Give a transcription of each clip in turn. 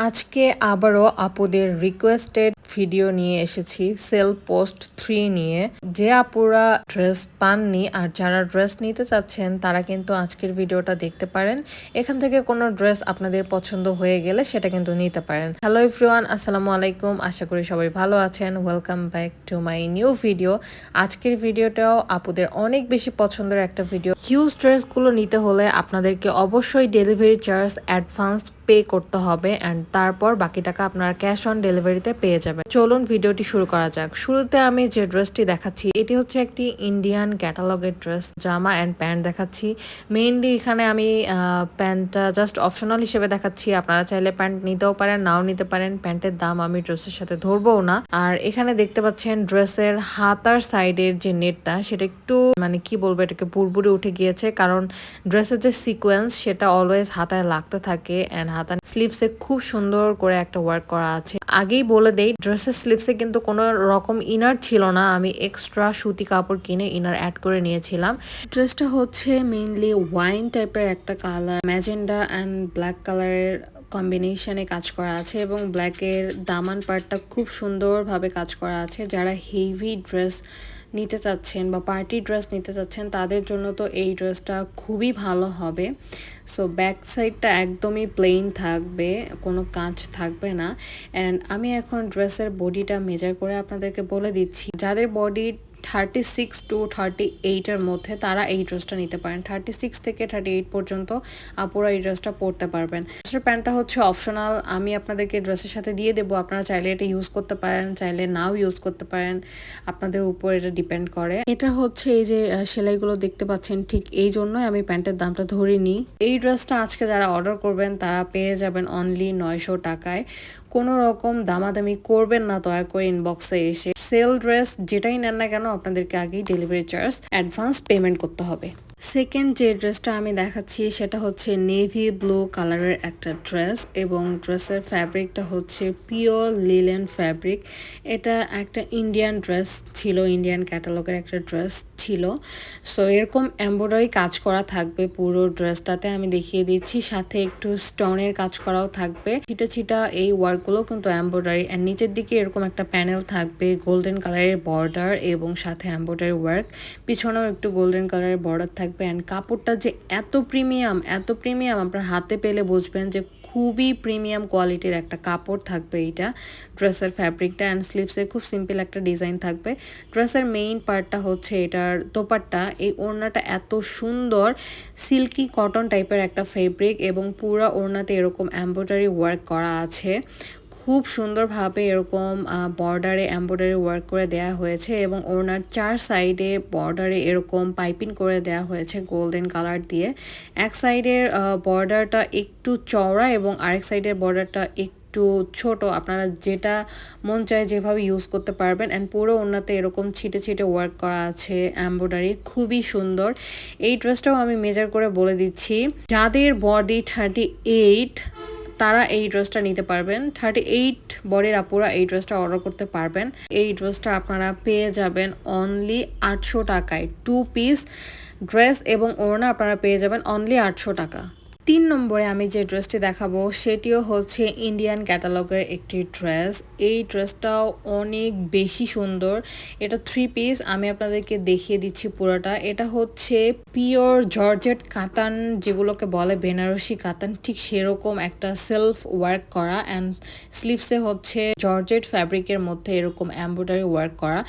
আজকে আবারও আপুদের রিকোয়েস্টেড ভিডিও নিয়ে এসেছি, সেল পোস্ট থ্রি নিয়ে। যে আপুরা ড্রেস পাননি আর যারা ড্রেস নিতে চাচ্ছেন, তারা কিন্তু আজকের ভিডিওটা দেখতে পারেন। এখান থেকে কোনো ড্রেস আপনাদের পছন্দ হয়ে গেলে সেটা কিন্তু নিতে পারেন। হ্যালো এভরিওয়ান, আসসালামু আলাইকুম। আশা করি সবাই ভালো আছেন। Welcome back to my new video আজকের ভিডিওটাও আপুদের অনেক বেশি পছন্দের একটা ভিডিও হিউজ ড্রেসগুলো নিতে হলে আপনাদেরকে অবশ্যই ডেলিভারি চার্জ অ্যাডভান্স পে করতে হবে অ্যান্ড তারপর বাকি টাকা আপনারা ক্যাশ অন ডেলিভারিতে পেয়ে যাবেন। চলুন ভিডিওটি শুরু করা যাক। শুরুতে আমি যে ড্রেসটি দেখাচ্ছি, এটি হচ্ছে একটি ইন্ডিয়ান ক্যাটালগের ড্রেস, জামা অ্যান্ড প্যান্ট দেখাচ্ছি। মেইনলি এখানে আমি প্যান্টটা জাস্ট অপশনাল হিসেবে দেখাচ্ছি। আপনারা চাইলে প্যান্ট নিতেও পারেন, নাও নিতে পারেন। প্যান্টের দাম আমি ড্রেসের সাথে ধরবো না। আর এখানে দেখতে পাচ্ছেন ড্রেসের হাতার সাইডের যে নেটটা, সেটা একটু মানে কি বলব, এটাকে বুড়বুড়ে উঠে গিয়েছে। কারণ ড্রেসের যে সিকোয়েন্স সেটা অলওয়েজ হাতায় লাগতে থাকে। অ্যান্ড হাতা স্লিভসে খুব সুন্দর করে একটা ওয়ার্ক করা আছে। আগেই বলে দেই ড্রেসের স্লিপসে কিন্তু কোনো রকম ইনার ছিল না। আমি এক্সট্রা সুতি কাপড় কিনে ইনার অ্যাড করে নিয়েছিলাম। ড্রেসটা হচ্ছে মেইনলি ওয়াইন টাইপের একটা কালার ম্যাজেন্ডা অ্যান্ড ব্ল্যাক কালারের কম্বিনেশনে কাজ করা আছে এবং ব্ল্যাকের দামান পার্টটা খুব সুন্দরভাবে কাজ করা আছে। যারা হেভি ড্রেস নিতে চাচ্ছেন বা পার্টি ড্রেস নিতে চাচ্ছেন, তাদের জন্য তো এই ড্রেসটা খুবই ভালো হবে। সো ব্যাক সাইডটা একদমই প্লেন থাকবে, কোনো কাঁচ থাকবে না। অ্যান্ড আমি এখন ড্রেসের বডিটা মেজার করে আপনাদেরকে বলে দিচ্ছি। যাদের body thirty six to thirty এইটের মধ্যে তারা এই ড্রেসটা নিতে পারেন। থার্টি সিক্স থেকে থার্টি এইট পর্যন্ত আপুরা এই ড্রেসটা পরতে পারবেন। ড্রেসের প্যান্টটা হচ্ছে অপশনাল আমি আপনাদেরকে ড্রেসের সাথে দিয়ে দেবো। আপনারা চাইলে এটা ইউজ করতে পারেন, চাইলে নাও ইউজ করতে পারেন। আপনাদের উপর এটা ডিপেন্ড করে। এটা হচ্ছে এই যে সেলাইগুলো দেখতে পাচ্ছেন, ঠিক এই জন্যই আমি প্যান্টের দামটা ধরে নিই। এই ড্রেসটা আজকে যারা অর্ডার করবেন, তারা পেয়ে যাবেন অনলি নয়শো টাকায়। কোনো রকম দামাদামি করবেন না দয়া করে ইনবক্সে এসে। সেল ড্রেস যেটাই নেন না কেন আপনাদেরকে আগেই ডেলিভারি চার্জ অ্যাডভান্স পেমেন্ট করতে হবে। সেকেন্ড যে ড্রেসটা আমি দেখাচ্ছি সেটা হচ্ছে নেভি ব্লু কালারের একটা ড্রেস এবং ড্রেসের ফ্যাব্রিকটা হচ্ছে পিওর লিলেন ফ্যাব্রিক। এটা একটা ইন্ডিয়ান ড্রেস ছিল, ইন্ডিয়ান ক্যাটালগের একটা ড্রেস। ছিল। সো এরকম এম্ব্রয়ডারি কাজ করা থাকবে পুরো ড্রেসটাতে আমি দেখিয়ে দিচ্ছি, সাথে একটু স্টোনের কাজ করাও থাকবে। ছিটা ছিটা এই ওয়ার্কগুলো কিন্তু এম্ব্রয়ডারি আর নিচের দিকে এরকম একটা প্যানেল থাকবে গোল্ডেন কালারের বর্ডার এবং সাথে এম্ব্রয়ডারি ওয়ার্ক পিছনেও একটু গোল্ডেন কালারের বর্ডার থাকবে। অ্যান্ড কাপড়টা যে এত প্রিমিয়াম এত প্রিমিয়াম আপনার হাতে পেলে বুঝবেন যে খুবই প্রিমিয়াম কোয়ালিটির একটা কাপড় থাকবে এইটা। ড্রেসের ফ্যাব্রিকটা অ্যান্ড স্লিভসে খুব সিম্পল একটা ডিজাইন থাকবে। ড্রেসের মেইন পার্টটা হচ্ছে এটার দোপারটা এই ওড়নাটা এত সুন্দর সিল্কি কটন টাইপের একটা ফেব্রিক এবং পুরো ওড়নাতে এরকম এম্ব্রয়ডারি ওয়ার্ক করা আছে। খুব সুন্দরভাবে এরকম বর্ডারে এম্ব্রয়ডারি ওয়ার্ক করে দেয়া হয়েছে এবং ওনার চার সাইডে বর্ডারে এরকম পাইপিং করে দেয়া হয়েছে গোল্ডেন কালার দিয়ে। এক সাইডের বর্ডারটা একটু চওড়া এবং আরেক সাইডের বর্ডারটা একটু একটু ছোট। আপনারা যেটা মন চায় যেভাবে ইউজ করতে পারবেন অ্যান্ড পুরো ওনাতে এরকম ছিটে ছিটে ওয়ার্ক করা আছে এম্ব্রয়ডারি খুবই সুন্দর। এই ড্রেসটাও আমি মেজার করে বলে দিচ্ছি। যাদের বডি থার্টি এইট তারা এই ড্রেসটা নিতে পারবেন। থার্টি এইট বরের আপুরা এই ড্রেসটা অর্ডার করতে পারবেন। এই ড্রেসটা আপনারা পেয়ে যাবেন অনলি আটশো টাকায়। টু পিস ড্রেস এবং ওড়না আপনারা পেয়ে যাবেন অনলি আটশো টাকা। তিন নম্বরে আমি যে ড্রেসটি দেখাবো, সেটিও হচ্ছে ইন্ডিয়ান ক্যাটালগের একটি ড্রেস। এই ড্রেসটাও অনেক বেশি সুন্দর। এটা থ্রি পিস আমি আপনাদেরকে দেখিয়ে দিচ্ছি পুরোটা। এটা হচ্ছে পিওর জর্জেট কাতান, যেগুলোকে বলে বেনারসি কাতান, ঠিক সেরকম একটা সেলফ ওয়ার্ক করা অ্যান্ড স্লিভসে হচ্ছে জর্জেট ফ্যাব্রিকের মধ্যে এরকম এম্ব্রয়ডারি ওয়ার্ক করা।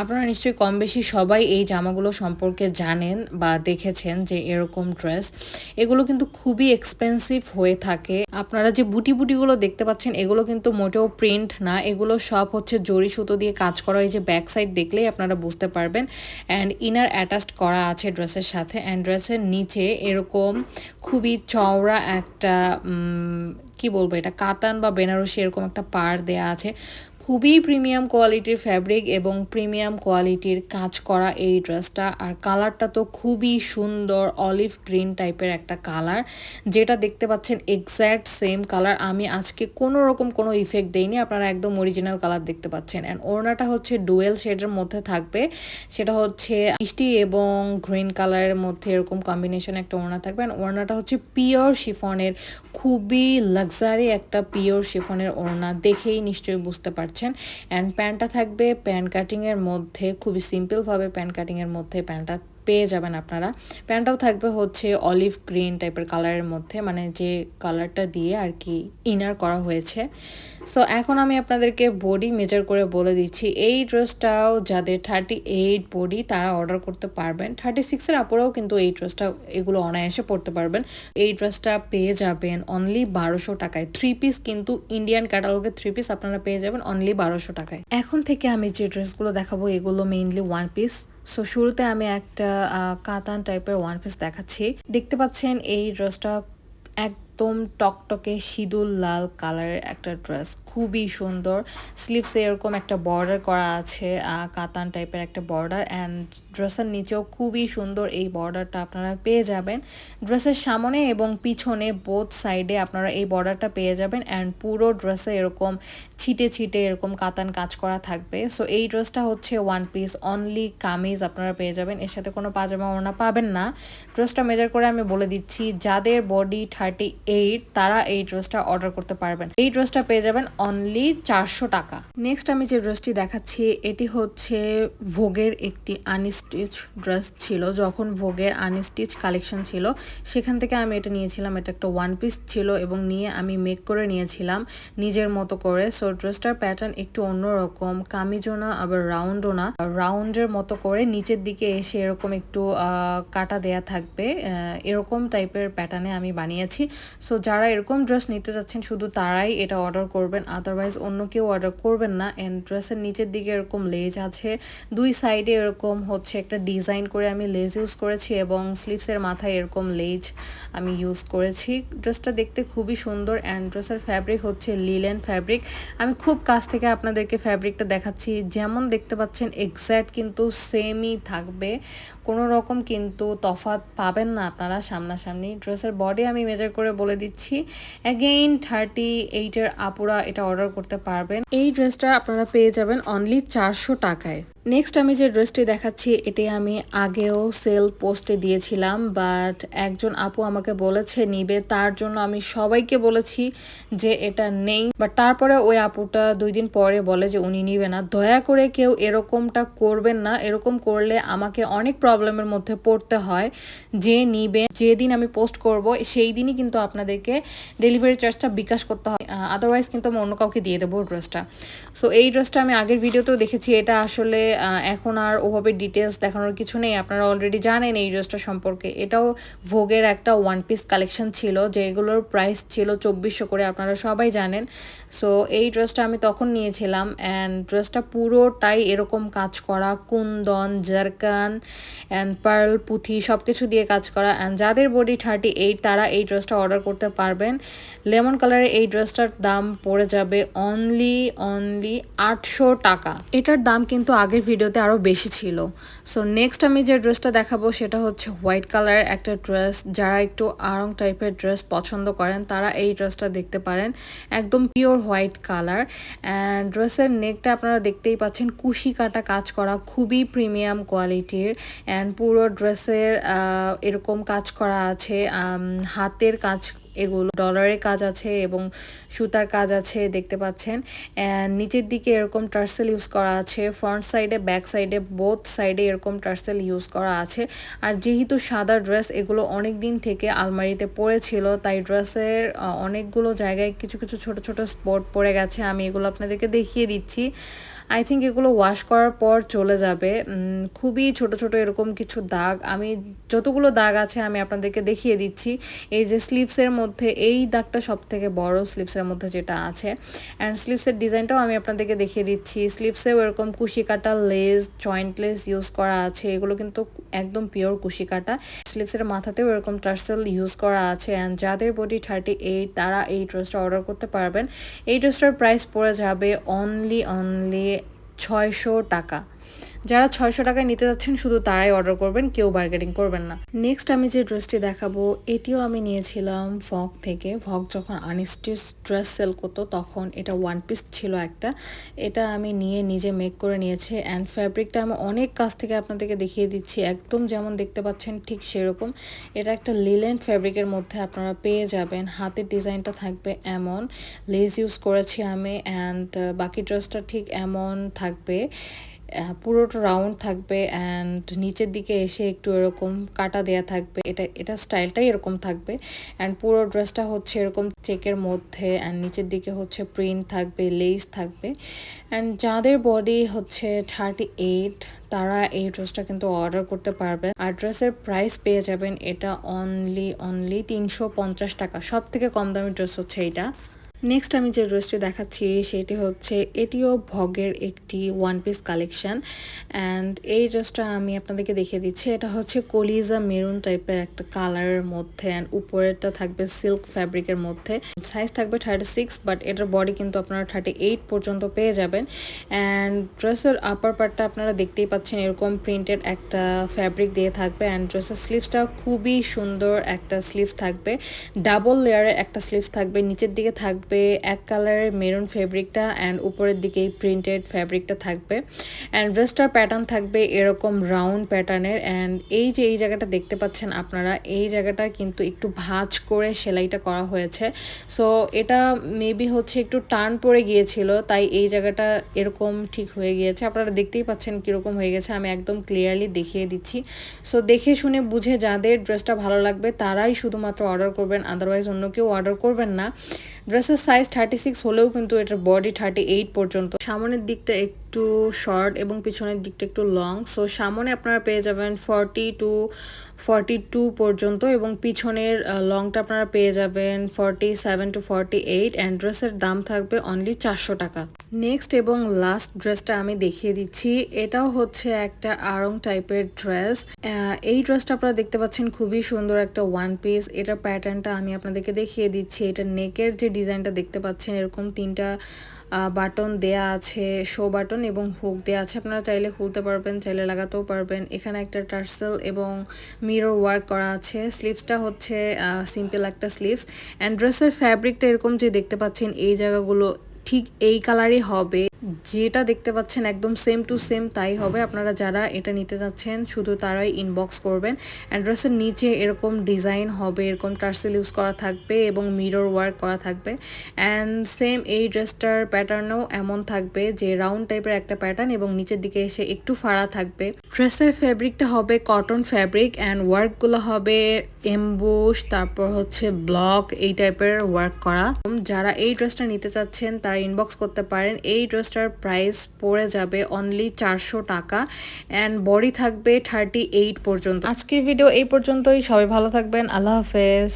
আপনারা নিশ্চয়ই কম বেশি সবাই এই জামাগুলো সম্পর্কে জানেন বা দেখেছেন যে এরকম ড্রেস। এগুলো কিন্তু খুবই এক্সপেন্সিভ হয়ে থাকে। আপনারা যে বুটি বুটিগুলো দেখতে পাচ্ছেন, এগুলো কিন্তু মোটেও প্রিন্ট না। এগুলো সব হচ্ছে জরি সুতো দিয়ে কাজ করা। যে ব্যাক সাইড দেখলেই আপনারা বুঝতে পারবেন। অ্যান্ড ইনার অ্যাটাচড করা আছে ড্রেসের সাথে। অ্যান্ড ড্রেসের নিচে এরকম খুবই চওড়া একটা কি বলব এটা? কাতান বা বেনারসি এরকম একটা পার দেয়া আছে। খুবই প্রিমিয়াম কোয়ালিটির ফ্যাব্রিক এবং প্রিমিয়াম কোয়ালিটির কাজ করা এই ড্রেসটা আর কালারটা তো খুবই সুন্দর অলিভ গ্রিন টাইপের একটা কালার যেটা দেখতে পাচ্ছেন এক্স্যাক্ট সেম কালার আমি আজকে কোনো রকম কোনো ইফেক্ট দেইনি, আপনারা একদম অরিজিনাল কালার দেখতে পাচ্ছেন। অ্যান্ড ওড়নাটা হচ্ছে ডুয়েল শেডের মধ্যে থাকবে। সেটা হচ্ছে মিষ্টি এবং গ্রিন কালারের মধ্যে এরকম কম্বিনেশন একটা ওড়না থাকবে। অ্যান্ড ওড়নাটা হচ্ছে পিওর শিফনের খুবই লাক্সারি একটা পিওর শিফনের ওড়না। দেখেই নিশ্চয়ই বুঝতে পারছেন অ্যান্ড প্যান্টটা থাকবে প্যান্ট কাটিংয়ের মধ্যে খুবই সিম্পলভাবে প্যান্ট কাটিংয়ের মধ্যে প্যান্টটা পেয়ে যাবেন আপনারা। প্যান্টটাও থাকবে হচ্ছে অলিভ গ্রিন টাইপের কালারের মধ্যে মানে যে কালারটা দিয়ে আর কি ইনার করা হয়েছে। সো এখন আমি আপনাদেরকে বডি মেজার করে বলে দিচ্ছি। এই ড্রেসটাও যাদের থার্টি এইট বডি তারা অর্ডার করতে পারবেন। থার্টি সিক্সের আপুরাও কিন্তু এই ড্রেসটা এগুলো অনায়াসে পড়তে পারবেন। এই ড্রেসটা পেয়ে যাবেন অনলি বারোশো টাকায়। থ্রি পিস কিন্তু ইন্ডিয়ান ক্যাটালগের থ্রি পিস আপনারা পেয়ে যাবেন অনলি বারোশো টাকায়। এখন থেকে আমি যে ড্রেসগুলো দেখাবো, এগুলো মেইনলি ওয়ান পিস সো শুরুতে আমি একটা কাতান টাইপের ওয়ান পিস দেখাচ্ছি। দেখতে পাচ্ছেন এই ড্রেসটা একদম টকটকে সিঁদুর লাল কালারের একটা ড্রেস। খুবই সুন্দর। স্লিভসে এরকম একটা বর্ডার করা আছে কাতান টাইপের একটা বর্ডার অ্যান্ড ড্রেসের নিচেও খুবই সুন্দর এই বর্ডারটা আপনারা পেয়ে যাবেন। ড্রেসের সামনে এবং পিছনে বোথ সাইডে আপনারা এই বর্ডারটা পেয়ে যাবেন অ্যান্ড পুরো ড্রেসে এরকম ছিটে ছিটে এরকম কাতান কাজ করা থাকবে। সো এই ড্রেসটা হচ্ছে ওয়ান পিস অনলি কামিজ আপনারা পেয়ে যাবেন। এর সাথে কোনো পাজামা ওনা পাবেন না। ড্রেসটা মেজার করে আমি বলে দিচ্ছি, যাদের বডি থার্টি এইট তারা এই ড্রেসটা অর্ডার করতে পারবেন। এই ড্রেসটা পেয়ে যাবেন অনলি চারশো টাকা। নেক্সট আমি যে ড্রেসটি দেখাচ্ছি, এটি হচ্ছে ভোগের একটি আনস্টিচ ড্রেস ছিল, যখন ভোগের আনস্টিচ কালেকশন ছিল। সেখান থেকে আমি এটা নিয়েছিলাম, এটা একটা ওয়ান পিস ছিল এবং নিয়ে আমি মেক করে নিয়েছিলাম নিজের মতো করে। সো ড্রেসটার প্যাটার্ন একটু অন্যরকম, কামিজও না, আবার রাউন্ডও না। রাউন্ডের মতো করে নিচের দিকে এসে এরকম একটু কাটা দেয়া থাকবে। এরকম টাইপের প্যাটার্নে আমি বানিয়েছি। সো যারা এরকম ড্রেস নিতে যাচ্ছেন, শুধু তারাই এটা অর্ডার করবেন। আদারওয়াইজ অন্য কেউ অর্ডার করবেন না। অ্যান্ড ড্রেসের নিচের দিকে এরকম লেজ আছে। দুই সাইডে এরকম হচ্ছে একটা ডিজাইন করে আমি লেজ ইউজ করেছি এবং স্লিভসের মাথায় এরকম লেজ আমি ইউজ করেছি। ড্রেসটা দেখতে খুবই সুন্দর অ্যান্ড ড্রেসের ফ্যাব্রিক হচ্ছে লিলেন ফ্যাব্রিক আমি খুব কাছ থেকে আপনাদেরকে ফ্যাব্রিকটা দেখাচ্ছি। যেমন দেখতে পাচ্ছেন এক্স্যাক্ট কিন্তু সেমই থাকবে। কোনো রকম কিন্তু তফাত পাবেন না আপনারা সামনাসামনি। ড্রেসের বডি আমি মেজার করে বলে দিচ্ছি। অ্যাগেইন থার্টি এইটের আপুরা এটা অর্ডার করতে পারবেন। এই ড্রেসটা আপনারা পেয়ে যাবেন অনলি চারশো টাকায়। নেক্সট আমি যে ড্রেসটি দেখাচ্ছি, এটি আমি আগেও সেল পোস্টে দিয়েছিলাম বাট একজন আপু আমাকে বলেছে, নিবে। তার জন্য আমি সবাইকে বলেছি যে এটা নেই। বাট তারপরে ওই আপুটা দুই দিন পরে বলে যে উনি নিবে না। দয়া করে কেউ এরকমটা করবেন না। এরকম করলে আমাকে অনেক প্রবলেমের মধ্যে পড়তে হয় যে নিবে। যেদিন আমি পোস্ট করব, সেই দিনই কিন্তু আপনাদেরকে ডেলিভারি চার্জটা বিকাশ করতে হয়। আদারওয়াইজ কিন্তু আমি অন্য কাউকে দিয়ে দেবো ড্রেসটা। সো এই ড্রেসটা আমি আগের ভিডিওতেও দেখেছি। এটা আসলে এখন আর ওভাবে ডিটেলস দেখানোর কিছু নেই। আপনারা অলরেডি জানেন এই ড্রেসটা সম্পর্কে। এটাও ভোগের একটা ওয়ান পিস কালেকশন ছিল, যেগুলোর প্রাইস ছিল চব্বিশশো করে, আপনারা সবাই জানেন। সো এই ড্রেসটা আমি তখন নিয়েছিলাম অ্যান্ড ড্রেসটা পুরোটাই এরকম কাজ করা, কুন্দন জারকান অ্যান্ড পার্ল পুঁথি সব কিছু দিয়ে কাজ করা। অ্যান্ড যাদের বডি থার্টি এইট তারা এই ড্রেসটা অর্ডার করতে পারবেন। লেমন কালারের এই ড্রেসটার দাম পড়ে যাবে অনলি অনলি আটশো টাকা। এটার দাম কিন্তু আগের ভিডিওতে আরও বেশি ছিল। সো নেক্সট আমি যে ড্রেসটা দেখাবো সেটা হচ্ছে হোয়াইট কালারের একটা ড্রেস যারা একটু আরং টাইপের ড্রেস পছন্দ করেন, তারা এই ড্রেসটা দেখতে পারেন। একদম পিওর হোয়াইট কালার অ্যান্ড ড্রেসের নেকটা আপনারা দেখতেই পাচ্ছেন কুশি কাটা কাজ করা, খুবই প্রিমিয়াম কোয়ালিটির অ্যান্ড পুরো ড্রেসের এরকম কাজ করা আছে হাতের কাজ এগুলো ডলারের কাজ আছে এবং সুতার কাজ আছে, দেখতে পাচ্ছেন। নিচের দিকে এরকম টার্সেল ইউজ করা আছে ফ্রন্ট সাইডে ব্যাক সাইডে বোথ সাইডে এরকম টার্সেল ইউজ করা আছে। আর যেহেতু সাদা ড্রেস এগুলো অনেক দিন থেকে আলমারিতে পড়েছিল, তাই ড্রেসের অনেকগুলো জায়গায় কিছু কিছু ছোট ছোট স্পট পড়ে গেছে। আমি এগুলো আপনাদেরকে দেখিয়ে দিচ্ছি। আই থিঙ্ক এগুলো ওয়াশ করার পর চলে যাবে। খুবই ছোট ছোট এরকম কিছু দাগ। আমি যতগুলো দাগ আছে, আমি আপনাদেরকে দেখিয়ে দিচ্ছি। এই যে স্লিভসের মধ্যে মধ্যে এই দাগটা সব থেকে বড় স্লিপসের মধ্যে যেটা আছে। অ্যান্ড স্লিপসের ডিজাইনটাও আমি আপনাদেরকে দেখিয়ে দিচ্ছি। স্লিভসেও এরকম কুশি কাটা লেস, জয়েন্ট লেস ইউজ করা আছে। এগুলো কিন্তু একদম পিওর কুশি কাটা। স্লিভসের মাথাতেও এরকম টার্সেল ইউজ করা আছে। অ্যান্ড যাদের বডি থার্টি এইট, তারা এই ড্রেসটা অর্ডার করতে পারবেন। এই ড্রেসটার প্রাইস পড়ে যাবে অনলি অনলি ছয়শো টাকা। যারা ছয়শো টাকায় নিতে যাচ্ছেন, শুধু তারাই অর্ডার করবেন, কেউ বার্গেটিং করবেন না। নেক্সট আমি যে ড্রেসটি দেখাবো, এটিও আমি নিয়েছিলাম ভগ থেকে। ভগ যখন আনস্টিচ ড্রেস সেল করতো, তখন এটা ওয়ান পিস ছিল একটা। এটা আমি নিয়ে নিজে মেক করে নিয়েছি অ্যান্ড ফ্যাব্রিকটা আমি অনেক কাছ থেকে আপনাদেরকে দেখিয়ে দিচ্ছি। একদম যেমন দেখতে পাচ্ছেন, ঠিক সেরকম। এটা একটা লিলেন ফ্যাব্রিকের মধ্যে আপনারা পেয়ে যাবেন। হাতের ডিজাইনটা থাকবে এমন। লেস ইউজ করেছি আমি অ্যান্ড বাকি ড্রেসটা ঠিক এমন থাকবে। পুরোটা রাউন্ড থাকবে অ্যান্ড নিচের দিকে এসে একটু এরকম কাটা দেয়া থাকবে। এটা এটা স্টাইলটাই এরকম থাকবে। অ্যান্ড পুরো ড্রেসটা হচ্ছে এরকম চেকের মধ্যে অ্যান্ড নিচের দিকে হচ্ছে প্রিন্ট থাকবে লেস থাকবে। অ্যান্ড যাদের বডি হচ্ছে থার্টি এইট তারা এই ড্রেসটা কিন্তু অর্ডার করতে পারবেন আর ড্রেসের প্রাইস পেয়ে যাবেন এটা অনলি অনলি তিনশো পঞ্চাশ টাকা। সব থেকে কম দামি ড্রেস হচ্ছে এটা নেক্সট আমি যে ড্রেসটি দেখাচ্ছি সেটি হচ্ছে এটিও ভগের একটি ওয়ান পিস কালেকশন অ্যান্ড এই ড্রেসটা আমি আপনাদেরকে দেখিয়ে দিচ্ছি। এটা হচ্ছে কলিজা মেরুন টাইপের একটা কালারের মধ্যে অ্যান্ড উপরেরটা থাকবে সিল্ক ফ্যাব্রিকের মধ্যে। সাইজ থাকবে থার্টি সিক্স বাট এটার বডি কিন্তু আপনারা থার্টি এইট পর্যন্ত পেয়ে যাবেন। অ্যান্ড ড্রেসের আপার পার্টটা আপনারা দেখতেই পাচ্ছেন এরকম প্রিন্টেড একটা ফ্যাব্রিক দিয়ে থাকবে অ্যান্ড ড্রেসের স্লিভসটা খুবই সুন্দর একটা স্লিভস থাকবে। ডাবল লেয়ারের একটা স্লিভস থাকবে, নিচের দিকে থাকবে এক কালারের মেরুন ফেব্রিকটা অ্যান্ড উপরের দিকে প্রিন্টেড ফ্যাব্রিকটা থাকবে অ্যান্ড ড্রেসটার প্যাটার্ন থাকবে এরকম রাউন্ড প্যাটার্নের অ্যান্ড এই যে এই জায়গাটা দেখতে পাচ্ছেন আপনারা, এই জায়গাটা কিন্তু একটু ভাঁজ করে সেলাইটা করা হয়েছে। সো এটা মেবি হচ্ছে একটু টার্ন পড়ে গিয়েছিল, তাই এই জায়গাটা এরকম ঠিক হয়ে গিয়েছে। আপনারা দেখতেই পাচ্ছেন কীরকম হয়ে গেছে, আমি একদম ক্লিয়ারলি দেখিয়ে দিচ্ছি। সো দেখে শুনে বুঝে যাদের ড্রেসটা ভালো লাগবে, তারাই শুধুমাত্র অর্ডার করবেন আদারওয়াইজ অন্য কেউ অর্ডার করবেন না। ড্রেসের সাইজ থার্টি সিক্স হলেও কিন্তু এটার বডি থার্টি এইট পর্যন্ত। সামনের দিকটা একটু শর্ট এবং পিছনের দিকটা একটু লং সো সামনে আপনারা পেয়ে যাবেন ফর্টি টু ফর্টি টু পর্যন্ত এবং পিছনের লংটা আপনারা পেয়ে যাবেন forty seven to forty eight and ড্রেসের দাম থাকবে অনলি চারশো টাকা। নেক্সট এবং লাস্ট ড্রেসটা আমি দেখিয়ে দিচ্ছি। এটাও হচ্ছে একটা আরং টাইপের ড্রেস এই ড্রেসটা আপনারা দেখতে পাচ্ছেন খুবই সুন্দর একটা ওয়ান পিস এটার প্যাটার্নটা আমি আপনাদেরকে দেখিয়ে দিচ্ছি। এটা নেকের যে ডিজাইনটা দেখতে পাচ্ছেন, এরকম তিনটা বাটন দেয়া আছে শো বাটন এবং হুক দেয়া আছে। আপনারা চাইলে খুলতে পারবেন, চাইলে লাগাতেও পারবেন। এখানে একটা টার্সেল এবং মিরর ওয়ার্ক করা আছে। স্লিভসটা হচ্ছে সিম্পল একটা স্লিভস অ্যান্ড ড্রেসের ফ্যাব্রিকটা এরকম যে দেখতে পাচ্ছেন, এই জায়গাগুলো ঠিক এই কালারই হবে। যেটা দেখতে পাচ্ছেন একদম সেম টু সেম তাই হবে। আপনারা যারা এটা নিতে যাচ্ছেন, শুধু তারাই ইনবক্স করবেন। অ্যান্ড ড্রেসের নিচে এরকম ডিজাইন হবে, এরকম টার্সেল ইউজ করা থাকবে এবং মিরর ওয়ার্ক করা থাকবে। অ্যান্ড সেম এই ড্রেসটার প্যাটার্নও এমন থাকবে যে রাউন্ড টাইপের একটা প্যাটার্ন এবং নিচের দিকে এসে একটু ফাড়া থাকবে। ড্রেসের ফ্যাব্রিকটা হবে কটন ফ্যাব্রিক অ্যান্ড ওয়ার্কগুলো হবে এমবুশ তারপর হচ্ছে ব্লক এই টাইপের ওয়ার্ক করা। যারা এই ড্রেসটা নিতে চাচ্ছেন, তারা ইনবক্স করতে পারেন। এই ড্রেসটার প্রাইস পড়ে যাবে অনলি চারশো টাকা অ্যান্ড বডি থাকবে থার্টি এইট পর্যন্ত। আজকের ভিডিও এই পর্যন্তই, সবাই ভালো থাকবেন, আল্লাহ হাফেজ।